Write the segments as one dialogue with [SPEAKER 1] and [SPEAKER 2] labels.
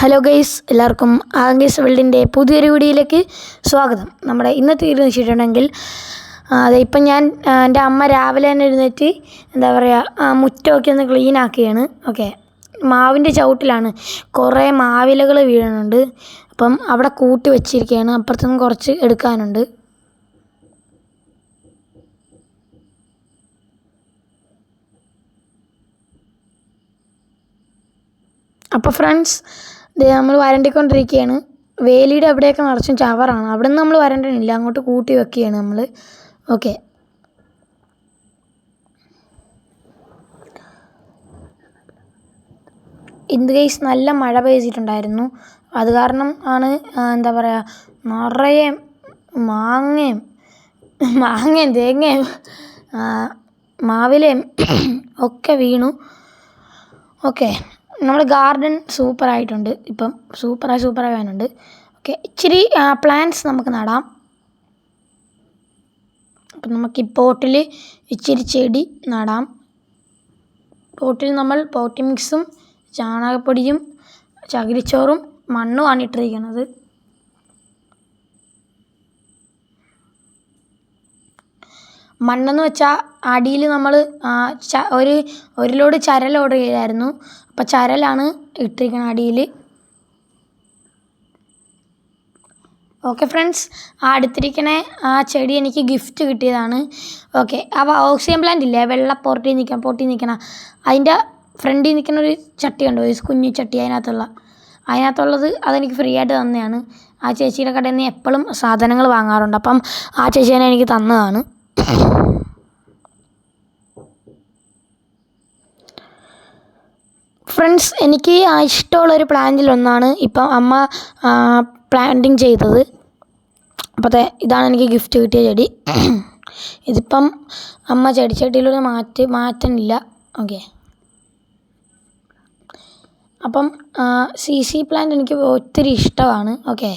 [SPEAKER 1] Hello guys എല്ലാവർക്കും ആംഗേസ് വേൾഡിന്റെ പുതിയൊരു വീഡിയോയിലേക്ക് സ്വാഗതം. നമ്മുടെ ഇന്നത്തെ വീഡിയോ വെച്ചിട്ടുണ്ടെങ്കിൽ അതെ ഇപ്പം ഞാൻ എന്റെ അമ്മ രാവിലെ തന്നെ എഴുന്നേറ്റ് എന്താ പറയുക മുറ്റമൊക്കെ ഒന്ന് ക്ലീൻ ആക്കുകയാണ്. ഓക്കെ മാവിന്റെ ചവിട്ടിലാണ്. കുറേ മാവിലകൾ വീഴുന്നുണ്ട് അപ്പം അവിടെ കൂട്ടി വെച്ചിരിക്കുകയാണ്. അപ്പുറത്തുനിന്ന് കുറച്ച് എടുക്കാനുണ്ട്. അപ്പോൾ ഫ്രണ്ട്സ് ഇത് നമ്മൾ വരണ്ടിക്കൊണ്ടിരിക്കുകയാണ് വേലിയുടെ അവിടെയൊക്കെ നിറച്ചും ചവറാണ്. അവിടെ നിന്ന് നമ്മൾ വരണ്ടണില്ല. അങ്ങോട്ട് കൂട്ടി വെക്കുകയാണ് നമ്മൾ ഓക്കെ. എന്ത് കേസ് നല്ല മഴ പെയ്തിട്ടുണ്ടായിരുന്നു. അത് കാരണം ആണ് എന്താ പറയുക നിറയെ മാങ്ങയും മാങ്ങയും തേങ്ങയും മാവിലയും ഒക്കെ വീണു. ഓക്കെ. നമ്മുടെ ഗാർഡൻ സൂപ്പറായിട്ടുണ്ട്. ഇപ്പം സൂപ്പറായി സൂപ്പറായി വേണുണ്ട് ഓക്കെ ഇച്ചിരി പ്ലാന്റ്സ് നമുക്ക് നടാം. അപ്പം നമുക്ക് ഈ പോട്ടിൽ ഇച്ചിരി ചെടി നടാം. പോട്ടിൽ നമ്മൾ പോട്ടി മിക്സും ചാണകപ്പൊടിയും ചകിരിച്ചോറും മണ്ണുമാണ് ഇട്ടിരിക്കുന്നത്. മണ്ണെന്ന് വെച്ചാൽ അടിയിൽ നമ്മൾ ഒരു ഒരു ലോഡ് ചരൽ ഓർഡർ ചെയ്തായിരുന്നു. അപ്പോൾ ചരലാണ് ഇട്ടിരിക്കുന്നത് അടിയിൽ ഓക്കെ ഫ്രണ്ട്സ് ആ അടുത്തിരിക്കണ ആ ചെടി എനിക്ക് ഗിഫ്റ്റ് കിട്ടിയതാണ്. ഓക്കെ അപ്പോൾ ഓക്സിജൻ പ്ലാന്റ് ഇല്ലേ? വെള്ള പോർട്ടി നിൽക്കണം പൊട്ടി നിൽക്കണ അതിന്റെ ഫ്രണ്ടിൽ നിൽക്കുന്ന ഒരു ചട്ടി ഉണ്ടോ ഒരു കുഞ്ഞു ചട്ടി അതിനകത്തുള്ള. അതിനകത്തുള്ളത് അതെനിക്ക് ഫ്രീ ആയിട്ട് തന്നെയാണ്. ആ ചേച്ചിയുടെ കടയിൽ നിന്ന് എപ്പോഴും സാധനങ്ങൾ വാങ്ങാറുണ്ട്. അപ്പം ആ ചേച്ചി തന്നെ എനിക്ക് തന്നതാണ്. ഫ്രണ്ട്സ് എനിക്ക് ഇഷ്ടമുള്ളൊരു പ്ലാന്റിലൊന്നാണ് ഇപ്പം അമ്മ പ്ലാന്റിങ് ചെയ്തത്. അപ്പോൾ അതെ ഇതാണ് എനിക്ക് ഗിഫ്റ്റ് കിട്ടിയ ചെടി. ഇതിപ്പം അമ്മ ചെടിച്ചട്ടിയിലൊരു മാറ്റി മാറ്റണില്ല. ഓക്കെ അപ്പം സി സി പ്ലാന്റ് എനിക്ക് ഒത്തിരി ഇഷ്ടമാണ്. ഓക്കെ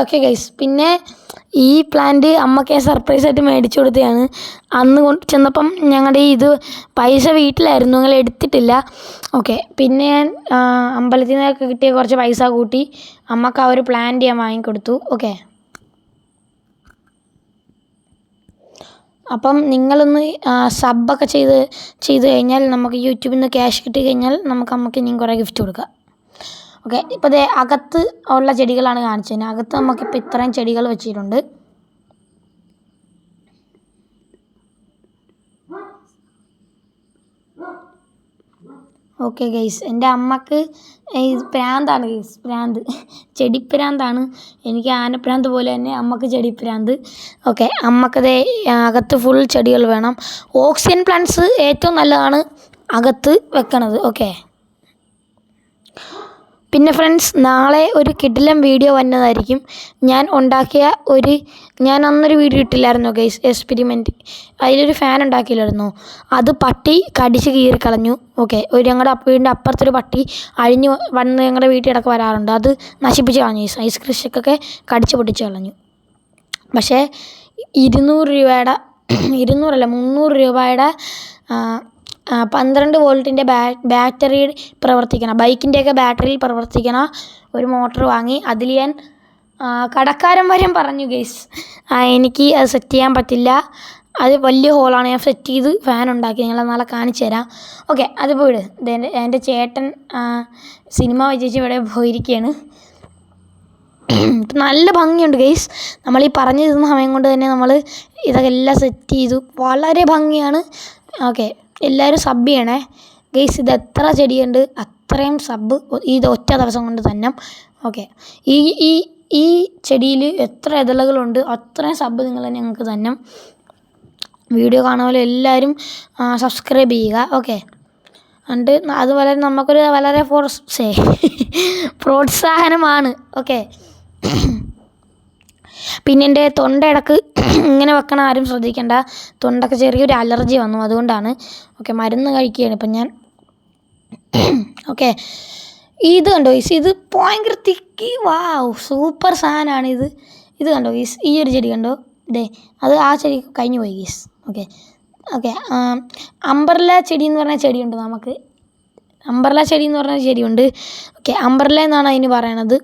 [SPEAKER 1] ഓക്കെ ഗൈസ് പിന്നെ ഈ പ്ലാന്റ് അമ്മയ്ക്ക് സർപ്രൈസ് ആയിട്ട് മേടിച്ചു കൊടുത്തതാണ്. അന്ന് കൊണ്ട് ചെന്നപ്പം ഞങ്ങളുടെ ഇത് പൈസ വീട്ടിലായിരുന്നു. ഞങ്ങൾ എടുത്തിട്ടില്ല. ഓക്കെ. പിന്നെ ഞാൻ അമ്പലത്തിൽ നിന്നൊക്കെ കിട്ടിയ കുറച്ച് പൈസ കൂട്ടി അമ്മയ്ക്ക് ആ ഒരു പ്ലാന്റ് ഞാൻ വാങ്ങിക്കൊടുത്തു. ഓക്കെ. അപ്പം നിങ്ങളൊന്ന് സബ്ബൊക്കെ ചെയ്ത് ചെയ്ത് കഴിഞ്ഞാൽ നമുക്ക് യൂട്യൂബിൽ നിന്ന് ക്യാഷ് കിട്ടി കഴിഞ്ഞാൽ നമുക്ക് അമ്മയ്ക്ക് ഇനിയും കുറേ ഗിഫ്റ്റ് കൊടുക്കാം. ഓക്കെ ഇപ്പോൾ ദേ അകത്ത് ഉള്ള ചെടികളാണ് കാണിച്ചത്. അകത്ത് നമുക്കിപ്പോൾ ഇത്രയും ചെടികൾ വെച്ചിട്ടുണ്ട്. ഓക്കെ ഗൈസ് എന്റെ അമ്മയ്ക്ക് പ്രാന്താണ് ഗൈസ് പ്രാന്ത്. ചെടിപ്രാന്താണ്. എനിക്ക് ആനപ്രാന്ത് പോലെ തന്നെ അമ്മയ്ക്ക് ചെടിപ്രാന്ത്. ഓക്കെ അമ്മക്കത് അകത്ത് ഫുൾ ചെടികൾ വേണം. ഓക്സിജൻ പ്ലാന്റ്സ് ഏറ്റവും നല്ലതാണ് അകത്ത് വെക്കണത്. ഓക്കെ. പിന്നെ ഫ്രണ്ട്സ് നാളെ ഒരു കിടിലം വീഡിയോ വന്നതായിരിക്കും. ഞാൻ ഉണ്ടാക്കിയ ഒരു ഞാൻ അന്നൊരു വീഡിയോ ഇട്ടില്ലായിരുന്നു ഗൈസ് എക്സ്പെരിമെന്റ് അതിലൊരു ഫാൻ ഉണ്ടാക്കിയില്ലായിരുന്നു അത് പട്ടി കടിച്ച് കീറി കളഞ്ഞു ഓക്കെ ഒരു ഞങ്ങളുടെ വീടിന്റെ അപ്പുറത്തൊരു പട്ടി അഴിഞ്ഞു വന്ന് ഞങ്ങളുടെ വീട്ടിലൊക്കെ വരാറുണ്ട്. അത് നശിപ്പിച്ച് കളഞ്ഞു ഐസ് ഐസ് കൃഷിക്കൊക്കെ കടിച്ച് പൊട്ടിച്ച് കളഞ്ഞു. പക്ഷേ ഇരുന്നൂറ് രൂപയുടെ ഇരുന്നൂറല്ല മുന്നൂറ് രൂപയുടെ പന്ത്രണ്ട് വോൾട്ടിന്റെ ബാ ബാറ്ററി പ്രവർത്തിക്കണ. ബൈക്കിന്റെയൊക്കെ ബാറ്ററിയിൽ പ്രവർത്തിക്കണ. ഒരു മോട്ടർ വാങ്ങി. അതിൽ ഞാൻ കടക്കാരൻ വരെ പറഞ്ഞു ഗെയ്സ് എനിക്ക് അത് സെറ്റ് ചെയ്യാൻ പറ്റില്ല. അത് വലിയ ഹോളാണ് ഞാൻ സെറ്റ് ചെയ്ത് ഫാൻ ഉണ്ടാക്കി. നിങ്ങളെ നാളെ കാണിച്ചു തരാം. ഓക്കെ അത് പോയിട് എന്റെ എന്റെ ചേട്ടൻ സിനിമ വിജയിച്ച് ഇവിടെ പോയിരിക്കുകയാണ് നല്ല ഭംഗിയുണ്ട് ഗെയ്സ്. നമ്മൾ ഈ പറഞ്ഞു തരുന്ന സമയം കൊണ്ട് തന്നെ നമ്മൾ ഇതൊക്കെ എല്ലാം സെറ്റ് ചെയ്തു. വളരെ ഭംഗിയാണ്. ഓക്കെ എല്ലാവരും സബ് ചെയ്യണേ. ഗെയ്സ് ഇത് എത്ര ചെടിയുണ്ട്? അത്രയും സബ് ഇത് ഒറ്റ ദിവസം കൊണ്ട് തന്നെ. ഓക്കെ ഈ ഈ ഈ ചെടിയിൽ എത്ര ഇതളകളുണ്ട്? അത്രയും സബ് നിങ്ങൾ ഞങ്ങൾക്ക് തന്നെ. വീഡിയോ കാണുമ്പോൾ എല്ലാവരും സബ്സ്ക്രൈബ് ചെയ്യുക. ഓക്കെ അണ്ട് അത് വളരെ നമുക്കൊരു വളരെ ഫോർസ് പ്രോത്സാഹനമാണ്. ഓക്കെ പിന്നെ എന്റെ തൊണ്ട ഇടയ്ക്ക് ഇങ്ങനെ വെക്കണ ആരും ശ്രദ്ധിക്കേണ്ട. തൊണ്ടക്ക് ചെറിയൊരു അലർജി വന്നു. അതുകൊണ്ടാണ്. ഓക്കെ മരുന്ന് കഴിക്കുകയാണ് ഇപ്പം ഞാൻ. ഓക്കെ ഇത് കണ്ടോ? ഈസ് ഇത് ഭയങ്കര തിക്കി. വാവ് സൂപ്പർ സാധനമാണ് ഇത്. ഇത് കണ്ടോ? ഈസ് ഈ ഒരു ചെടി കണ്ടോ? ഇതേ അത് ആ ചെടി കഴിഞ്ഞു പോയി ഗീസ് ഓക്കെ ഓക്കെ അമ്പർല ചെടി എന്ന് പറഞ്ഞ ചെടിയുണ്ട് നമുക്ക്. അമ്പർല ചെടി എന്ന് പറഞ്ഞ ചെടിയുണ്ട്. ഓക്കെ അമ്പർല എന്നാണ് അതിന് പറയണത്.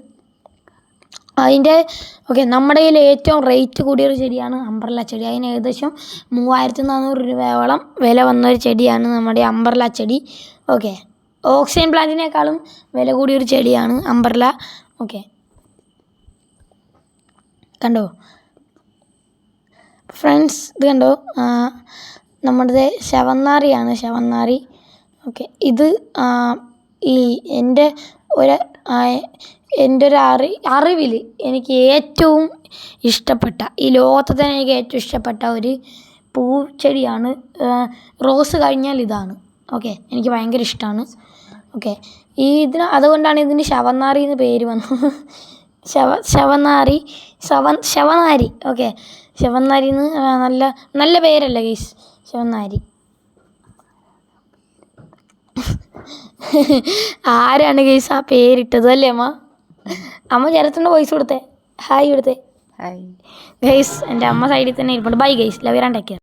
[SPEAKER 1] അതിന്റെ ഓക്കെ നമ്മുടെ കയ്യിൽ ഏറ്റവും റേറ്റ് കൂടിയൊരു ചെടിയാണ് അമ്പർല ചെടി. അതിന് ഏകദേശം മൂവായിരത്തി നാനൂറ് രൂപയോളം വില വന്നൊരു ചെടിയാണ് നമ്മുടെ അമ്പർല ചെടി. ഓക്കെ ഓക്സിജൻ പ്ലാന്റിനേക്കാളും വില കൂടിയൊരു ചെടിയാണ് അമ്പർല ഓക്കെ കണ്ടോ? ഫ്രണ്ട്സ് ഇത് കണ്ടോ? നമ്മുടെ ശവന്നാറിയാണ് ശവന്നാറി. ഓക്കെ ഇത് ഈ എന്റെ ഒരു എന്റെ ഒരു അറി അറിവിൽ എനിക്ക് ഏറ്റവും ഇഷ്ടപ്പെട്ട ഈ ലോകത്ത് തന്നെ എനിക്ക് ഏറ്റവും ഇഷ്ടപ്പെട്ട ഒരു പൂച്ചെടിയാണ് റോസ് കഴിഞ്ഞാൽ ഇതാണ്. ഓക്കെ എനിക്ക് ഭയങ്കര ഇഷ്ടമാണ് ഓക്കെ ഈ ഇതിന് അതുകൊണ്ടാണ് ഇതിന് ശവന്നാറി എന്ന് പേര് വന്നത്. ശവ ശവനാരി ശവ ശവനാരി. ഓക്കെ ശവനാരി എന്ന് നല്ല നല്ല പേരല്ല ഗൈസ്? ശവനാരി ആരാണ് ഗൈസ് ആ പേരിട്ടത് അല്ലേ അമ്മ? അമ്മ ചേരത്തിന്റെ വോയിസ് കൊടുത്തേ. ഹായ് കൊടുത്തേ.
[SPEAKER 2] ഹായ്
[SPEAKER 1] ഗൈസ് എന്റെ അമ്മ സൈഡിൽ തന്നെ ഇരിപ്പുണ്ട്. Bye guys love take care